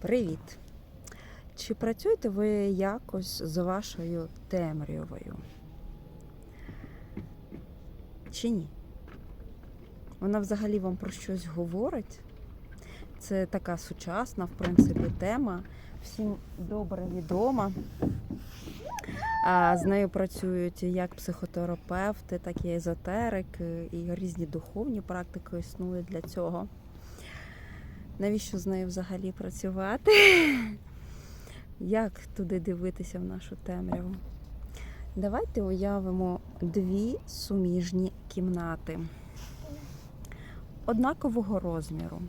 Привіт! Чи працюєте ви якось з вашою темрявою? Чи ні? Вона взагалі вам про щось говорить? Це така сучасна, в принципі, тема. Всім добре відома. А з нею працюють як психотерапевти, так і езотерики, і різні духовні практики існують для цього. Навіщо з нею взагалі працювати? Як туди дивитися в нашу темряву? Давайте уявимо дві суміжні кімнати однакового розміру.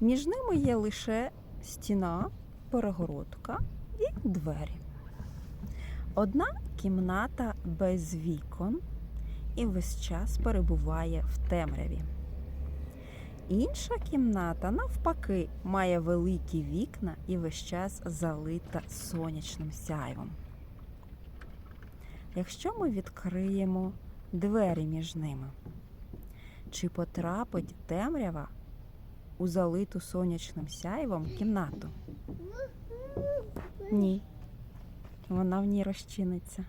Між ними є лише стіна, перегородка і двері. Одна кімната без вікон і весь час перебуває в темряві. Інша кімната, навпаки, має великі вікна і весь час залита сонячним сяйвом. Якщо ми відкриємо двері між ними, чи потрапить темрява у залиту сонячним сяйвом кімнату? Ні. Вона в ній розчиниться.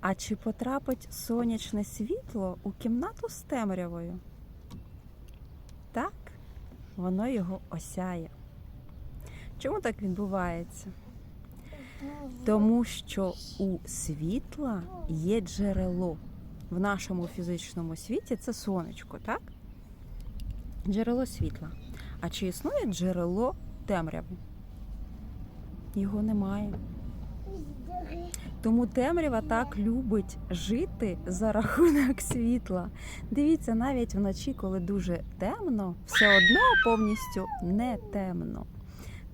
А чи потрапить сонячне світло у кімнату з темрявою? Воно його осяє. Чому так відбувається? Тому що у світла є джерело. В нашому фізичному світі це сонечко, так? Джерело світла. А чи існує джерело темряви? Його немає. Тому темрява так любить жити за рахунок світла. Дивіться, навіть вночі, коли дуже темно, все одно повністю не темно.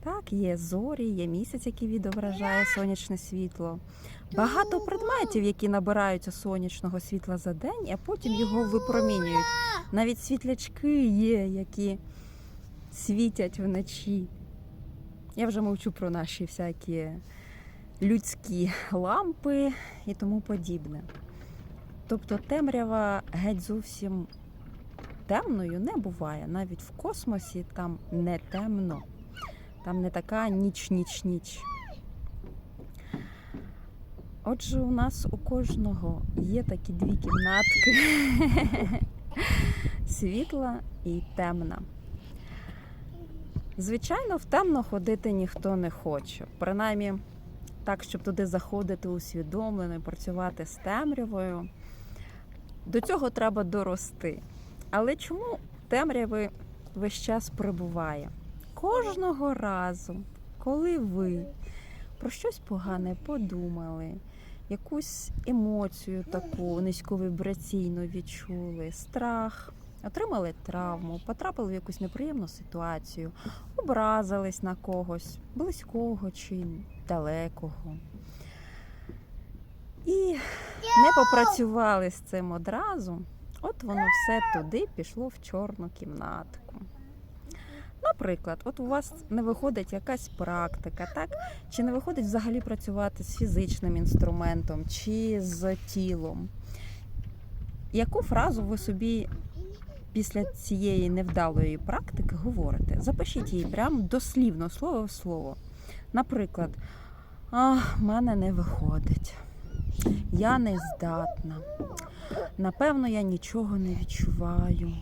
Так, є зорі, є місяць, який відображає сонячне світло. Багато предметів, які набираються сонячного світла за день, а потім його випромінюють. Навіть світлячки є, які світять вночі. Я вже мовчу про наші всякі людські лампи і тому подібне. Тобто темрява геть зовсім темною не буває. Навіть в космосі там не темно. Там не така ніч-ніч-ніч. Отже, у нас у кожного є такі дві кімнатки: світла і темна. Звичайно, в темно ходити ніхто не хоче. Принаймні, так, щоб туди заходити усвідомлено і працювати з темрявою. До цього треба дорости. Але чому темряви весь час прибуває? Кожного разу, коли ви про щось погане подумали, якусь емоцію таку низьковібраційну відчули, страх, отримали травму, потрапили в якусь неприємну ситуацію, образились на когось, близького чи далекого. І не попрацювали з цим одразу, от воно все туди пішло в чорну кімнатку. Наприклад, от у вас не виходить якась практика, так? Чи не виходить взагалі працювати з фізичним інструментом чи з тілом? Яку фразу ви собі після цієї невдалої практики говорите? Запишіть її прямо дослівно, слово в слово. Наприклад, а, мене не виходить, я не здатна. Напевно, я нічого не відчуваю.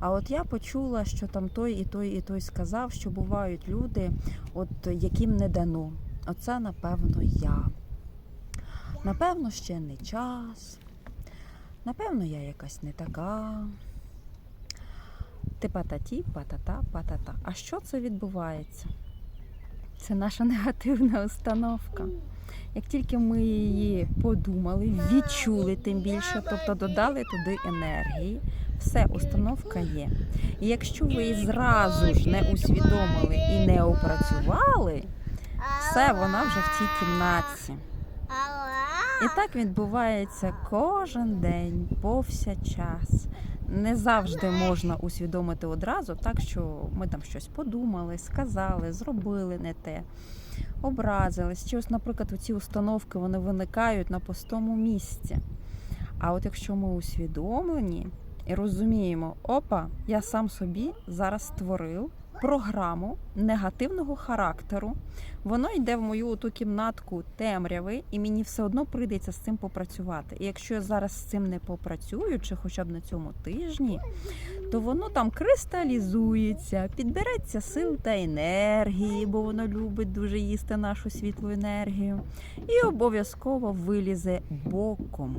А от я почула, що там той і той, і той сказав, що бувають люди, от яким не дано. Оце, напевно, я. Напевно, ще не час. Напевно, я якась не така. Ти пататі, патата, патата. А що це відбувається? Це наша негативна установка. Як тільки ми її подумали, відчули тим більше, тобто додали туди енергії, все, установка є. І якщо ви її зразу ж не усвідомили і не опрацювали, все, вона вже в цій кімнатці. І так відбувається кожен день, повсякчас. Не завжди можна усвідомити одразу, так що ми там щось подумали, сказали, зробили не те, образились. Чи ось, наприклад, ці установки вони виникають на пустому місці. А от якщо ми усвідомлені і розуміємо, опа, я сам собі зараз створив програму негативного характеру. Воно йде в мою ту кімнатку темряви, і мені все одно прийдеться з цим попрацювати. І якщо я зараз з цим не попрацюю, чи хоча б на цьому тижні, то воно там кристалізується, підбереться сил та енергії, бо воно любить дуже їсти нашу світлу енергію, і обов'язково вилізе боком,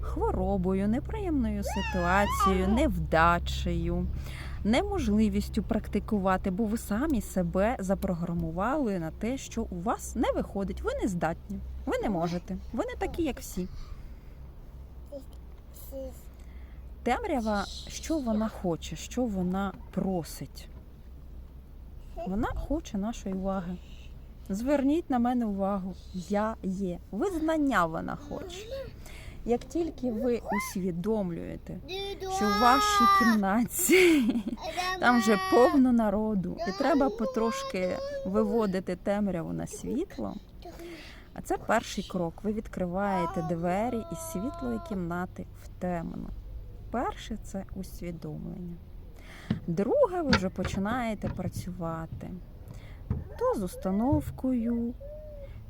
хворобою, неприємною ситуацією, невдачею. Неможливістю практикувати, бо ви самі себе запрограмували на те, що у вас не виходить, ви не здатні, ви не можете, ви не такі, як всі. Темрява, що вона хоче, що вона просить? Вона хоче нашої уваги. Зверніть на мене увагу. Я є. Визнання вона хоче. Як тільки ви усвідомлюєте, що в вашій кімнаті там вже повно народу, і треба потрошки виводити темряву на світло. А це перший крок. Ви відкриваєте двері із світлої кімнати в темну. Перше це усвідомлення. Друге, ви вже починаєте працювати то з установкою,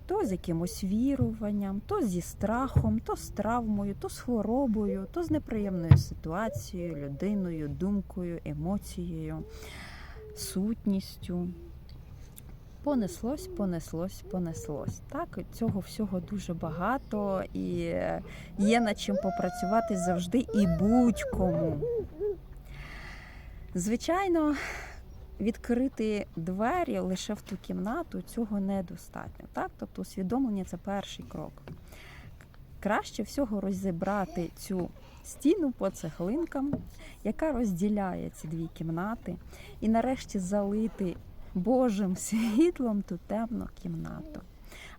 то з якимось віруванням, то зі страхом, то з травмою, то з хворобою, то з неприємною ситуацією, людиною, думкою, емоцією, сутністю. Понеслось, понеслось, понеслось. Так, цього всього дуже багато і є над чим попрацювати завжди і будь-кому. Звичайно, відкрити двері лише в ту кімнату цього недостатньо. Так? Тобто усвідомлення це перший крок. Краще всього розібрати цю стіну по цеглинкам, яка розділяє ці дві кімнати, і нарешті залити Божим світлом ту темну кімнату.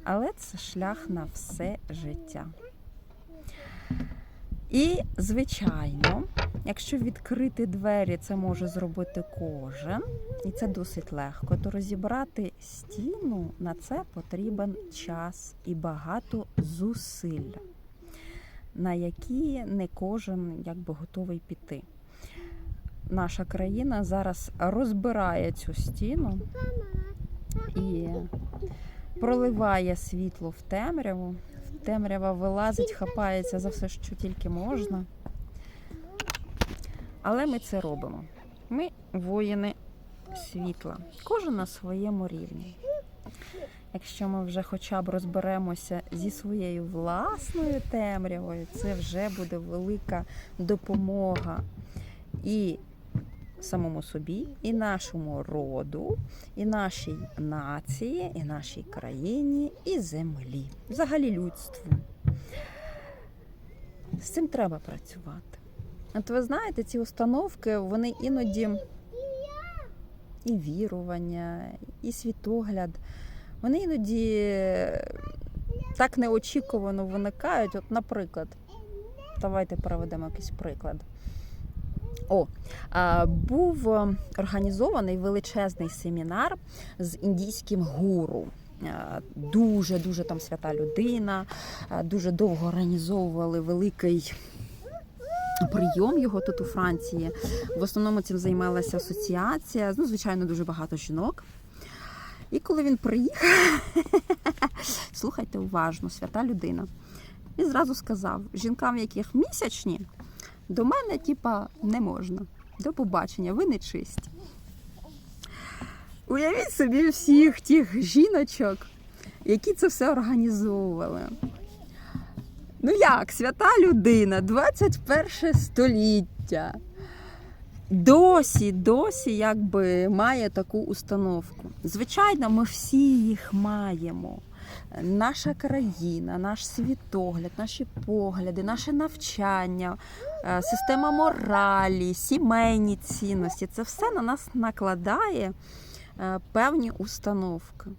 Але це шлях на все життя. І, звичайно, якщо відкрити двері, це може зробити кожен, і це досить легко, то розібрати стіну на це потрібен час і багато зусиль, на які не кожен якби готовий піти. Наша країна зараз розбирає цю стіну і проливає світло в темряву. Темрява вилазить, хапається за все, що тільки можна. Але ми це робимо. Ми воїни світла, кожен на своєму рівні. Якщо ми вже хоча б розберемося зі своєю власною темрявою, це вже буде велика допомога і самому собі, і нашому роду, і нашій нації, і нашій країні, і землі, взагалі людству. З цим треба працювати. От ви знаєте, ці установки, вони іноді і вірування, і світогляд, вони іноді так неочікувано виникають. От, наприклад, давайте проведемо якийсь приклад. О, був організований величезний семінар з індійським гуру. Дуже дуже там свята людина, дуже довго організовували великий прийом його тут у Франції. В основному цим займалася асоціація. Ну, звичайно, дуже багато жінок. І коли він приїхав, слухайте уважно, свята людина. Він зразу сказав: жінкам, яких місячні, до мене, типа, не можна. До побачення, ви не чисті. Уявіть собі всіх тих жіночок, які це все організовували. Ну як, свята людина, 21 століття. Досі, досі якби має таку установку. Звичайно, ми всі їх маємо. Наша країна, наш світогляд, наші погляди, наше навчання, е, система моралі, сімейні цінності це все на нас накладає е, певні установки.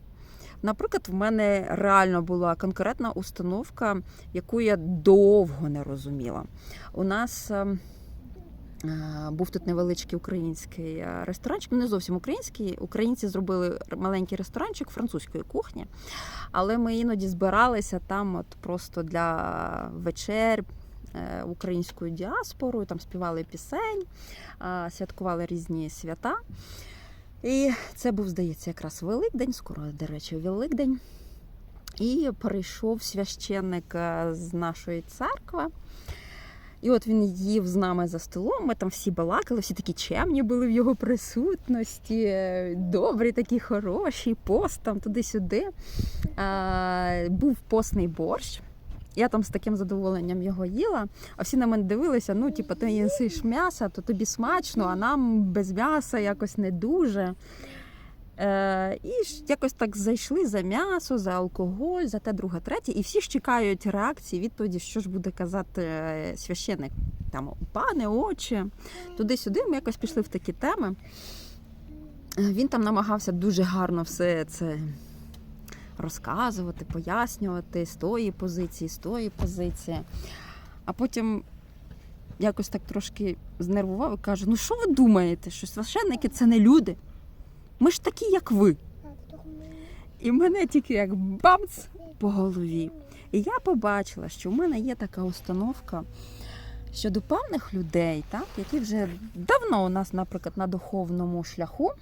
Наприклад, в мене реально була конкретна установка, яку я довго не розуміла. У нас е, був тут невеличкий український ресторанчик, ну не зовсім український. Українці зробили маленький ресторанчик французької кухні, але ми іноді збиралися там, от просто для вечер. Українською діаспорою, там співали пісень, святкували різні свята. І це був, здається, якраз Великдень, скоро, до речі, Великдень. І прийшов священник е, з нашої церкви. І от він їв з нами за столом. Ми там всі балакали, всі такі чемні були в його присутності, е, добрі, такі хороші, пост там туди-сюди. А, був постний борщ. Я там з таким задоволенням його їла, а всі на мене дивилися: ну, типу, ти їсиш м'ясо, то тобі смачно, а нам без м'яса якось не дуже. Е, і якось так зайшли за м'ясо, за алкоголь, за те, друге, третє, і всі ж чекають реакції, відповіді, що ж буде казати е, священник. Там пане, очі, туди-сюди. Ми якось пішли в такі теми. Е, Він там намагався дуже гарно все це розказувати, пояснювати з тої позиції, з тої позиції. А потім якось так трошки знервував і каже: ну що ви думаєте, що священники це не люди? Ми ж такі, як ви. І мене тільки як бамц по голові. І я побачила, що в мене є така установка щодо певних людей, так, які вже давно у нас, наприклад, на духовному шляху,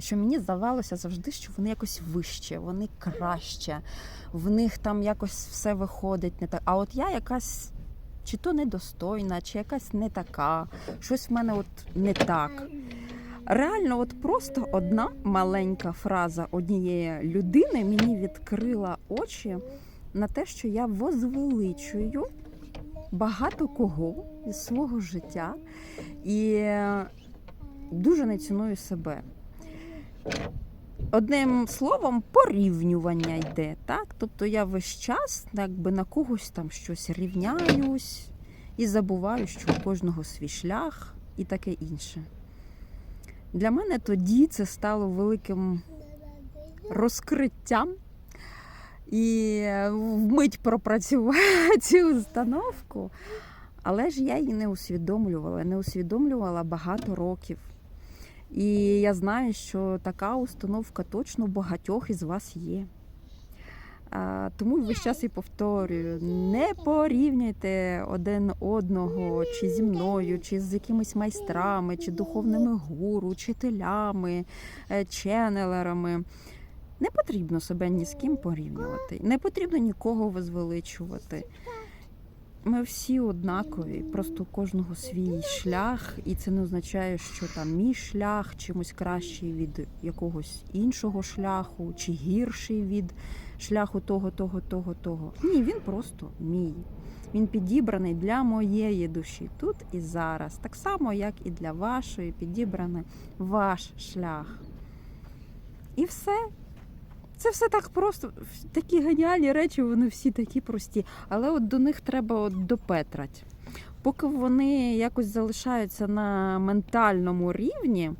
що мені здавалося завжди, що вони якось вище, вони краще, в них там якось все виходить не так. А от я якась чи то недостойна, чи якась не така, щось в мене от не так. Реально, от просто одна маленька фраза однієї людини мені відкрила очі на те, що я возвеличую багато кого із свого життя і дуже не ціную себе. Одним словом, порівнювання йде, так? Тобто я весь час якби на когось там щось рівняюсь і забуваю, що у кожного свій шлях і таке інше. Для мене тоді це стало великим розкриттям і вмить пропрацювала цю установку. Але ж я її не усвідомлювала, не усвідомлювала багато років. І я знаю, що така установка точно у багатьох із вас є. А, Тому весь час і повторюю: не порівнюйте один одного чи зі мною, чи з якимись майстрами, чи духовними гуру, учителями, е, ченелерами. Не потрібно себе ні з ким порівнювати, не потрібно нікого возвеличувати. Ми всі однакові, просто у кожного свій шлях, і це не означає, що там мій шлях чимось кращий від якогось іншого шляху, чи гірший від шляху того, того, того, того. Ні, він просто мій. Він підібраний для моєї душі тут і зараз. Так само, як і для вашої, підібраний ваш шлях. І все. Це все так просто. Такі геніальні речі, вони всі такі прості. Але от до них треба от допетрати. Поки вони якось залишаються на ментальному рівні,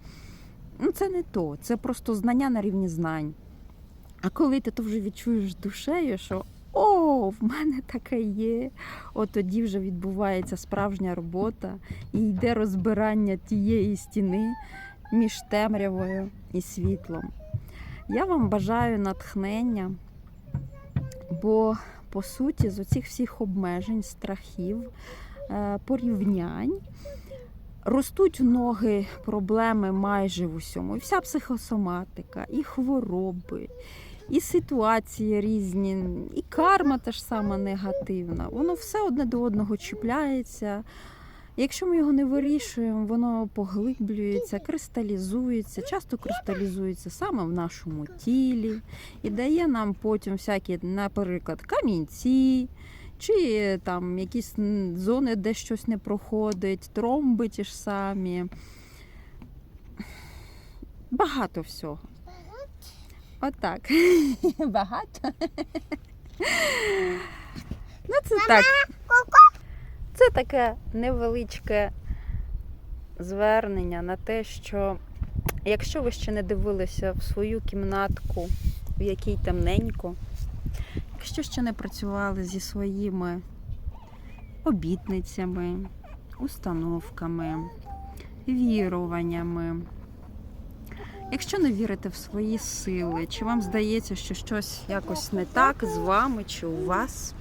ну це не то. Це просто знання на рівні знань. А коли ти то вже відчуєш душею, що о, в мене таке є, от тоді вже відбувається справжня робота і йде розбирання тієї стіни між темрявою і світлом. Я вам бажаю натхнення, бо по суті з оцих всіх обмежень, страхів, е, порівнянь ростуть ноги проблеми майже в усьому. І вся психосоматика, і хвороби, і ситуації різні, і карма та ж сама негативна. Воно все одне до одного чіпляється. Якщо ми його не вирішуємо, воно поглиблюється, кристалізується, часто кристалізується саме в нашому тілі і дає нам потім всякі, наприклад, камінці, чи там якісь зони, де щось не проходить, тромби ті ж самі. Багато всього. Отак. Багато. Ну, це так. Це таке невеличке звернення на те, що якщо ви ще не дивилися в свою кімнатку, в якій темненько, якщо ще не працювали зі своїми обітницями, установками, віруваннями, якщо не вірите в свої сили, чи вам здається, що щось якось не так з вами чи у вас,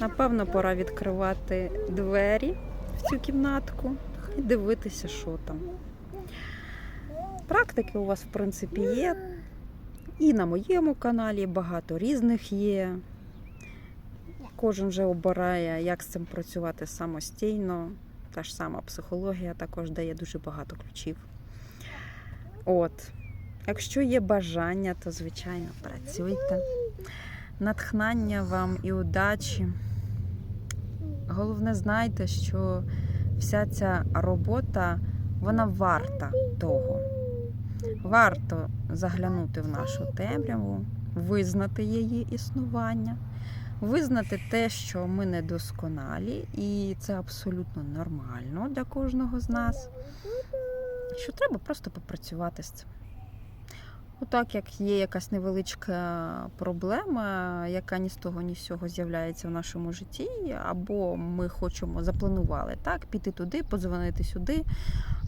Напевно, пора відкривати двері в цю кімнатку і дивитися, що там. Практики у вас, в принципі, є. І на моєму каналі багато різних є. Кожен вже обирає, як з цим працювати самостійно. Та ж сама психологія також дає дуже багато ключів. От. Якщо є бажання, то звичайно працюйте. Натхнення вам і удачі. Головне, знайте, що вся ця робота вона варта того. Варто заглянути в нашу темряву, визнати її існування, визнати те, що ми недосконалі, і це абсолютно нормально для кожного з нас. Що треба просто попрацювати з цим. Отак, як є якась невеличка проблема, яка ні з того, ні з цього з'являється в нашому житті, або ми хочемо запланували так, піти туди, подзвонити сюди,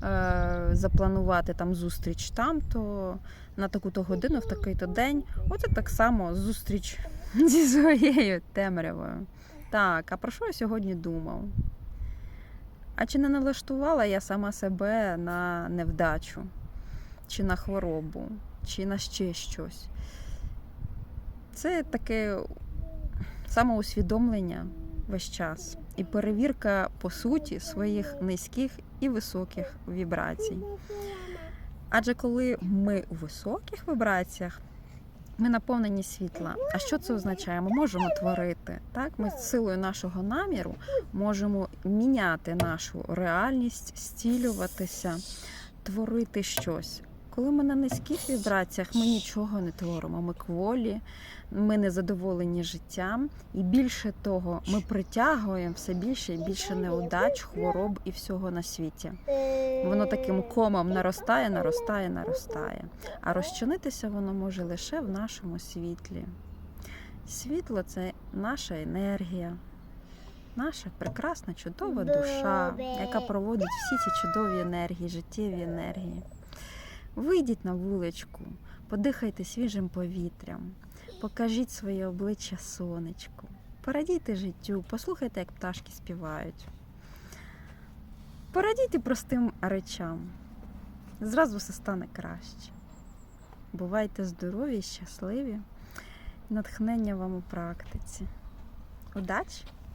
е, запланувати там зустріч там, то на таку-то годину, в такий-то день. Оце так само зустріч зі своєю темрявою. Так, а про що я сьогодні думав? А чи не налаштувала я сама себе на невдачу, чи на хворобу, чи на ще щось? Це таке самоусвідомлення весь час і перевірка по суті своїх низьких і високих вібрацій. Адже коли ми у високих вібраціях, ми наповнені світла. А що це означає? Ми можемо творити. Так? Ми з силою нашого наміру можемо міняти нашу реальність, стілюватися, творити щось. Коли ми на низьких вібраціях, ми нічого не творимо. Ми кволі, ми не задоволені життям, і більше того, ми притягуємо все більше і більше неудач, хвороб і всього на світі. Воно таким комом наростає, наростає, наростає. А розчинитися воно може лише в нашому світлі. Світло це наша енергія, наша прекрасна, чудова душа, яка проводить всі ці чудові енергії, життєві енергії. Вийдіть на вуличку, подихайте свіжим повітрям, покажіть своє обличчя сонечку, порадійте життю, послухайте, як пташки співають. Порадійте простим речам. Зразу все стане краще. Бувайте здорові, щасливі, натхнення вам у практиці. Удачі!